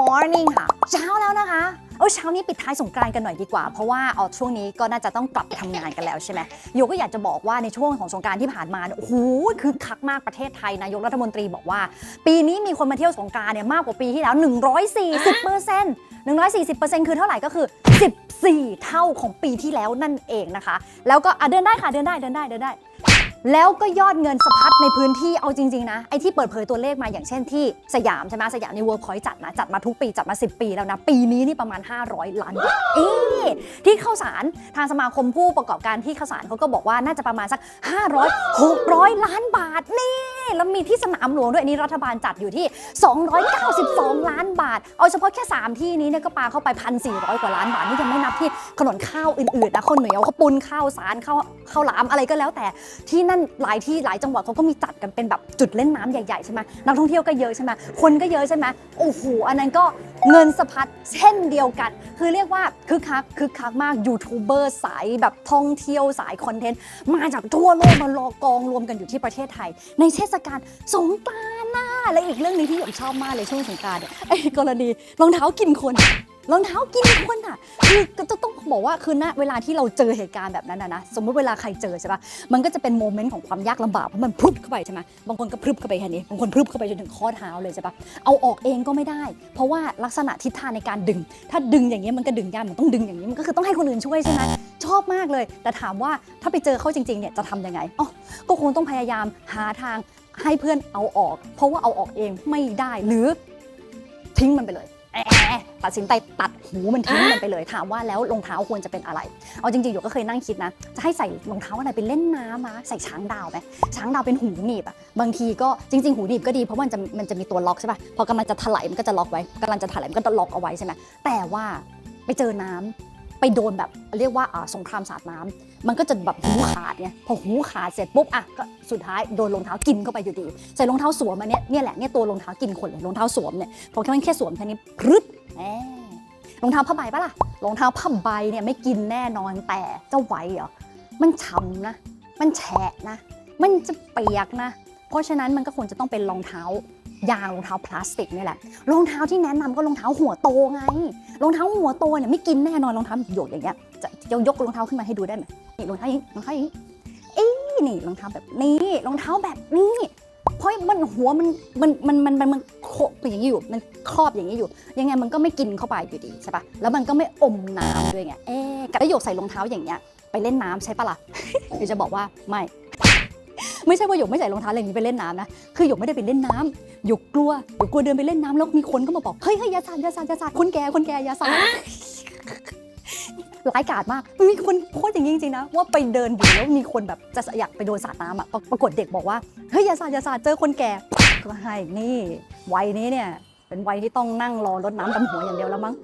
morning ค่ะ เช้าแล้วนะคะ เออเช้านี้ปิดท้ายสงกรานต์กันหน่อยดีกว่า เพราะว่าเอาช่วงนี้ก็น่าจะต้องกลับไปทำงานกันแล้วใช่ไหมโยก็อยากจะบอกว่าในช่วงของสงกรานต์ที่ผ่านมาเนี่ยโอ้โหคือคักมากประเทศไทยนายกรัฐมนตรีบอกว่า ปีนี้มีคนมาเที่ยวสงกรานต์เนี่ยมากกว่าปีที่แล้ว 140เปอร์เซ็นต์140เปอร์เซ็นต์คือเท่าไหร่ก็คือ 14 เท่าของปีที่แล้วนั่นเองนะคะ แล้วก็อะเดินได้ค่ะเดินได้เดินได้เดินได้ แล้วก็ยอดเงินสะพัดในพื้นที่เอาจริง ๆ นะ ไอ้ที่เปิดเผยตัวเลขมาอย่างเช่นที่สยามใช่ไหมสยามในเวิร์คพอยต์จัดนะ จัดมาทุกปีจัดมา 10 ปีแล้วนะ ปีนี้นี่ประมาณ 500 ล้านบาทเอ๊ที่ข้าวสารทางสมาคมผู้ประกอบการที่ข้าวสารเขาก็บอกว่าน่าจะประมาณสัก 500 600 ล้านบาทนี่ แล้วมีที่สนามหลวงด้วยอันนี้รัฐบาลจัดอยู่ที่ 292 ล้านบาท เอาเฉพาะแค่ 3 ที่นี้เนี่ยก็ปาเข้าไป 1,400 กว่าล้านบาท นี่ยังไม่นับที่ขนนข้าวอื่นๆนะข้าวเหนียวข้าวปุ้นข้าวสารข้าวข้าวหลามอะไรก็แล้ว แต่ที่นั่นหลายที่หลายจังหวัดเขาก็มีจัดกันเป็นแบบจุดเล่นน้ำใหญ่ๆใช่ไหมนักท่องเที่ยวก็เยอะใช่ไหมคนก็เยอะใช่ไหมโอ้โหอันนั้นก็ เงินสะพัดเช่นเดียวกัน คือเรียกว่าคึกคักคึกคักมากยูทูบเบอร์สายแบบท่องเที่ยวสายคอนเทนต์ มาจากทั่วโลกมารอกองรวมกันอยู่ที่ประเทศไทย ในเทศกาลสงกรานต์และอีกเรื่องนึงที่ผมชอบมากเลยช่วงสงกรานต์เนี่ยไอ้กรณีรองเท้ากินคน รองเท้ากินคนอะคือก็จะต้องบอกว่าคือณเวลาที่เราเจอเหตุการณ์แบบนั้นนะนะสมมติเวลาใครเจอใช่ปะมันก็จะเป็นโมเมนต์ของความยากลำบากเพราะมันพรึบเข้าไปใช่ไหมบางคนก็พรึบเข้าไปแค่นี้บางคนพรึบเข้าไปจนถึงข้อเท้าเลยใช่ปะเอาออกเองก็ไม่ได้ เพราะว่าลักษณะทิศทางในการดึง ถ้าดึงอย่างนี้ยมันก็ดึงยากมันต้องดึงอย่างนี้มันก็คือต้องให้คนอื่นช่วยใช่ไหมชอบมากเลย แต่ถามว่าถ้าไปเจอเขาจริงๆเนี่ยจะทำยังไงอ๋อก็คงต้องพยายามหาทางให้เพื่อนเอาออก เพราะว่าเอาออกเองไม่ได้หรือทิ้งมันไปเลย ตัดสินใจตัดหูมันทิ้งมันไปเลยถามว่าแล้วรองเท้าควรจะเป็นอะไร เอาจริงๆอยู่ก็เคยนั่งคิดนะ จะให้ใส่รองเท้าอะไรไปเล่นน้ำนะใส่ช้างดาวไหมช้างดาวเป็นหูหนีบอะบางทีก็จริง ๆ หูหนีบก็ดีเพราะมันจะมันจะมีตัวล็อกใช่ปะพอกำลังจะถลายมันก็จะล็อกไว้กำลังจะถลายมันก็จะล็อกเอาไว้ใช่ไหมแต่ว่าไปเจอน้ำไปโดนแบบเรียกว่าอ่าสงครามสาดน้ำมันก็จะแบบหูขาดไงพอหูขาดเสร็จปุ๊บอะก็สุดท้ายโดนรองเท้ากินเข้าไปอยู่ดีใส่รองเท้าสวมมาเนี่ยเนี่ยแหละเนี่ยตัวรองเท้ากินคนเลยรองเท้าสวมเนี่ยพอแค่มันแค่สวมแค่นี้พรึดแหม รองเท้าผ้าใบปะล่ะ รองเท้าผ้าใบเนี่ยไม่กินแน่นอนแต่จะไหวเหรอ มันช้ำนะ มันแฉะนะ มันจะเปียกนะ เพราะฉะนั้นมันก็ควรจะต้องเป็นรองเท้ายางรองเท้าพลาสติกนี่แหละ รองเท้าที่แนะนำก็รองเท้าหัวโตไง รองเท้าหัวโตเนี่ยไม่กินแน่นอนรองเท้าหยกอย่างเงี้ย จะจะยกรองเท้าขึ้นมาให้ดูได้ไหมนี่รองเท้าอย่างนี้รองเท้าอย่างนี้เอ้ยนี่รองเท้าแบบนี้ รองเท้าแบบนี้ เพราะมันหัวมันมันมันมันมันมันโคเป็นอย่างนี้อยู่ มันครอบอย่างนี้อยู่ ยังไงมันก็ไม่กินเข้าไปอยู่ดีใช่ปะแล้วมันก็ไม่อมน้ำด้วยไงเอ๊ะกับประโยคใส่รองเท้าอย่างเงี้ยไปเล่นน้ำใช่ปะล่ะเดี๋ยวจะบอกว่าไม่ ไม่ใช่ว่าหยกไม่ใส่รองเท้าอะไรอย่างนี้ไปเล่นน้ำนะคือหยกไม่ได้ไปเล่นน้ำหยกกลัวหยกกลัวเดินไปเล่นน้ำแล้วมีคนก็มาบอกเฮ้ยเฮ้ยอยาสาดอยาสาดอยาสาดคนแก่คนแก่อยาสาด ร้ายกาจมากมีคนโพสต์อย่างนี้จริงๆนะ ว่าไปเดินอยู่แล้วมีคนแบบจะอยากไปโดนสาดน้ำอะปรปรากฏเด็กบอกว่าเฮ้ยอย่าสาดอย่าสาดเจอคนแก่ก็ให้นี่วัยนี้เนี่ยเป็นวัยที่ต้องนั่งรอรดน้ำดำหัวอย่างเดียวแล้วมั้ง